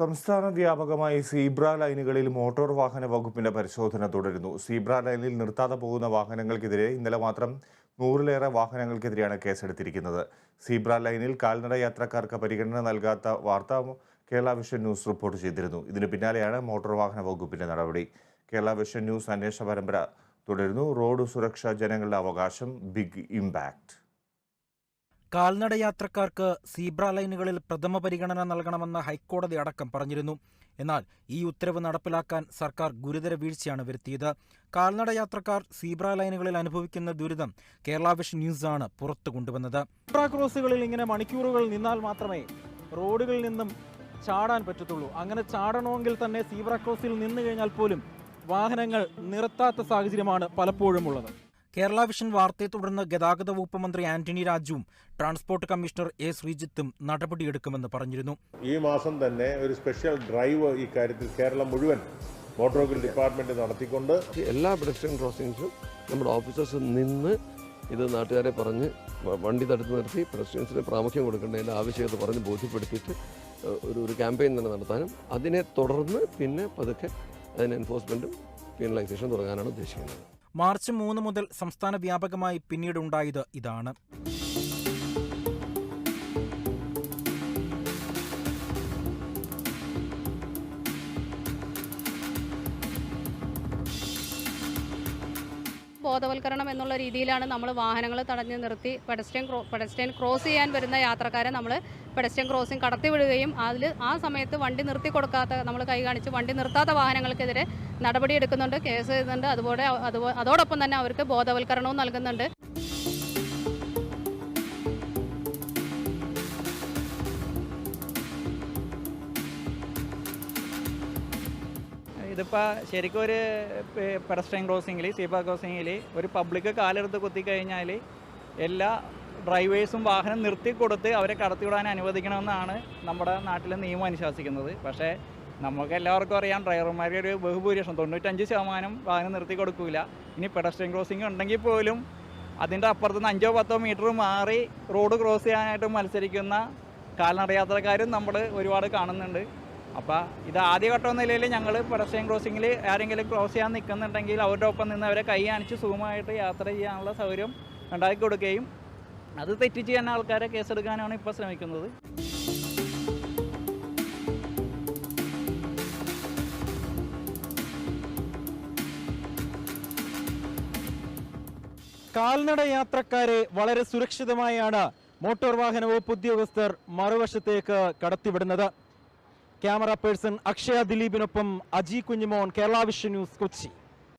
സംസ്ഥാന വ്യാപകമായി സീബ്ര ലൈനുകളിൽ മോട്ടോർ വാഹന വകുപ്പിന്റെ പരിശോധന തുടരുന്നു. സീബ്ര ലൈനിൽ നിർത്താതെ പോകുന്ന വാഹനങ്ങൾക്കെതിരെ ഇന്നലെ മാത്രം നൂറിലേറെ വാഹനങ്ങൾക്കെതിരെയാണ് കേസെടുത്തിരിക്കുന്നത്. സീബ്ര ലൈനിൽ കാൽനട യാത്രക്കാർക്ക് പരിഗണന നൽകാത്ത വാർത്ത കേരള വിഷൻ ന്യൂസ് റിപ്പോർട്ട് ചെയ്തിരുന്നു. ഇതിന് പിന്നാലെയാണ് മോട്ടോർ വാഹന വകുപ്പിന്റെ നടപടി. കേരള വിഷൻ ന്യൂസ് അന്വേഷണ പരമ്പര തുടരുന്നു. റോഡ് സുരക്ഷ ജനങ്ങളുടെ അവകാശം ബിഗ് ഇമ്പാക്ട്. കാൽനട യാത്രക്കാർക്ക് സീബ്ര ലൈനുകളിൽ പ്രഥമ പരിഗണന നൽകണമെന്ന് ഹൈക്കോടതി അടക്കം പറഞ്ഞിരുന്നു. എന്നാൽ ഈ ഉത്തരവ് നടപ്പിലാക്കാൻ സർക്കാർ ഗുരുതര വീഴ്ചയാണ് വരുത്തിയത്. കാൽനട യാത്രക്കാർ സീബ്ര ലൈനുകളിൽ അനുഭവിക്കുന്ന ദുരിതം കേരള വിഷൻ ന്യൂസാണ് പുറത്തു കൊണ്ടുവന്നത്. സീബ്ര ക്രോസുകളിൽ ഇങ്ങനെ മണിക്കൂറുകൾ നിന്നാൽ മാത്രമേ റോഡുകളിൽ നിന്നും ചാടാൻ പറ്റത്തുള്ളൂ. അങ്ങനെ ചാടണമെങ്കിൽ തന്നെ സീബ്ര ക്രോസിൽ നിന്ന് കഴിഞ്ഞാൽ പോലും വാഹനങ്ങൾ നിർത്താത്ത സാഹചര്യമാണ് പലപ്പോഴും ഉള്ളത്. കേരള വിഷൻ വാർത്തയെ തുടർന്ന് ഗതാഗത വകുപ്പ് മന്ത്രി ആന്റണി രാജുവും ട്രാൻസ്പോർട്ട് കമ്മീഷണർ എ ശ്രീജിത്തും നടപടിയെടുക്കുമെന്ന് പറഞ്ഞിരുന്നു. ഈ മാസം തന്നെ ഒരു സ്പെഷ്യൽ ഡ്രൈവ് ഈ കാര്യത്തിൽ കേരളം മുഴുവൻ മോട്ടോർ വെഹിക്കിൾ ഡിപ്പാർട്ട്മെന്റ് നടത്തിക്കൊണ്ട് എല്ലാ പെഡസ്ട്രിയൻ ക്രോസിംഗ്സും നമ്മുടെ ഓഫീസേഴ്സ് നിന്ന് ഇത് നാട്ടുകാരെ പറഞ്ഞ് വണ്ടി തടുത്ത് നിർത്തി പെഡസ്ട്രിയൻസിന് പ്രാമുഖ്യം കൊടുക്കേണ്ടതിന്റെ ആവശ്യകത പറഞ്ഞ് ബോധ്യപ്പെടുത്തിയിട്ട് ഒരു ഒരു ക്യാമ്പയിൻ തന്നെ നടത്താനും അതിനെ തുടർന്ന് പിന്നെ പതുക്കെ അതിന് എൻഫോഴ്സ്മെന്റും പീനലൈസേഷൻ തുടങ്ങാനാണ് ഉദ്ദേശിക്കുന്നത്. മാർച്ച് മൂന്ന് മുതൽ സംസ്ഥാന വ്യാപകമായി പിന്നീടുണ്ടായത് ഇതാണ്. ബോധവൽക്കരണം എന്നുള്ള രീതിയിലാണ് നമ്മൾ വാഹനങ്ങൾ തടഞ്ഞു നിർത്തി പെഡസ്ട്രിയൻ പെഡസ്ട്രിയൻ ക്രോസ് ചെയ്യാൻ വരുന്ന യാത്രക്കാരെ നമ്മൾ പെഡസ്ട്രിയൻ ക്രോസിങ് കടത്തിവിടുകയും അതിൽ ആ സമയത്ത് വണ്ടി നിർത്തി കൊടുക്കാത്ത നമ്മൾ കൈ കാണിച്ച് വണ്ടി നിർത്താത്ത വാഹനങ്ങൾക്കെതിരെ നടപടിയെടുക്കുന്നുണ്ട് കേസ് ചെയ്യുന്നുണ്ട് അതുപോലെ അതോടൊപ്പം തന്നെ അവർക്ക് ബോധവൽക്കരണവും നൽകുന്നുണ്ട്. ഇതിപ്പോൾ ശരിക്കും ഒരു പെഡസ്ട്രിയൻ ക്രോസിങ്ങിൽ സീബ ക്രോസിങ്ങിൽ ഒരു പബ്ലിക് കാലെടുത്ത് കുത്തിക്കഴിഞ്ഞാൽ എല്ലാ ഡ്രൈവേഴ്സും വാഹനം നിർത്തി കൊടുത്ത് അവരെ കടത്തിവിടാൻ അനുവദിക്കണമെന്നാണ് നമ്മുടെ നാട്ടിലെ നിയമം അനുശാസിക്കുന്നത്. പക്ഷേ നമുക്ക് എല്ലാവർക്കും അറിയാം ഡ്രൈവർമാരുടെ ഒരു ബഹുഭൂരിപക്ഷം തൊണ്ണൂറ്റഞ്ച് ശതമാനം വാഹനം നിർത്തി കൊടുക്കില്ല ഇനി പെഡസ്ട്രിയൻ ക്രോസിംഗ് ഉണ്ടെങ്കിൽ പോലും അതിന്റെ അപ്പുറത്തുനിന്ന് അഞ്ചോ പത്തോ മീറ്റർ മാറി റോഡ് ക്രോസ് ചെയ്യാനായിട്ട് മത്സരിക്കുന്ന കാൽനട യാത്രക്കാരും നമ്മൾ ഒരുപാട് കാണുന്നുണ്ട്. അപ്പോൾ ഇത് ആദ്യഘട്ടം എന്ന നിലയിൽ ഞങ്ങൾ പെഡസ്ട്രിയൻ ക്രോസിങ്ങിൽ ആരെങ്കിലും ക്രോസ് ചെയ്യാൻ നിൽക്കുന്നുണ്ടെങ്കിൽ അവരുടെ ഒപ്പം നിന്ന് അവരെ കൈ കാണിച്ച് സുഖമായിട്ട് യാത്ര ചെയ്യാനുള്ള സൗകര്യം ഉണ്ടാക്കി കൊടുക്കുകയും അത് തെറ്റ് ചെയ്യുന്ന ആൾക്കാരെ കേസെടുക്കാനാണ് ഇപ്പോൾ ശ്രമിക്കുന്നത്. കാൽനട യാത്രക്കാരെ വളരെ സുരക്ഷിതമായാണ് മോട്ടോർ വാഹന വകുപ്പ് ഉദ്യോഗസ്ഥർ മറുവശത്തേക്ക് കടത്തിവിടുന്നത്. ക്യാമറ പേഴ്സൺ അക്ഷയ ദിലീപിനൊപ്പം അജി കുഞ്ഞുമോൻ കേരള വിഷൻ ന്യൂസ് കൊച്ചി.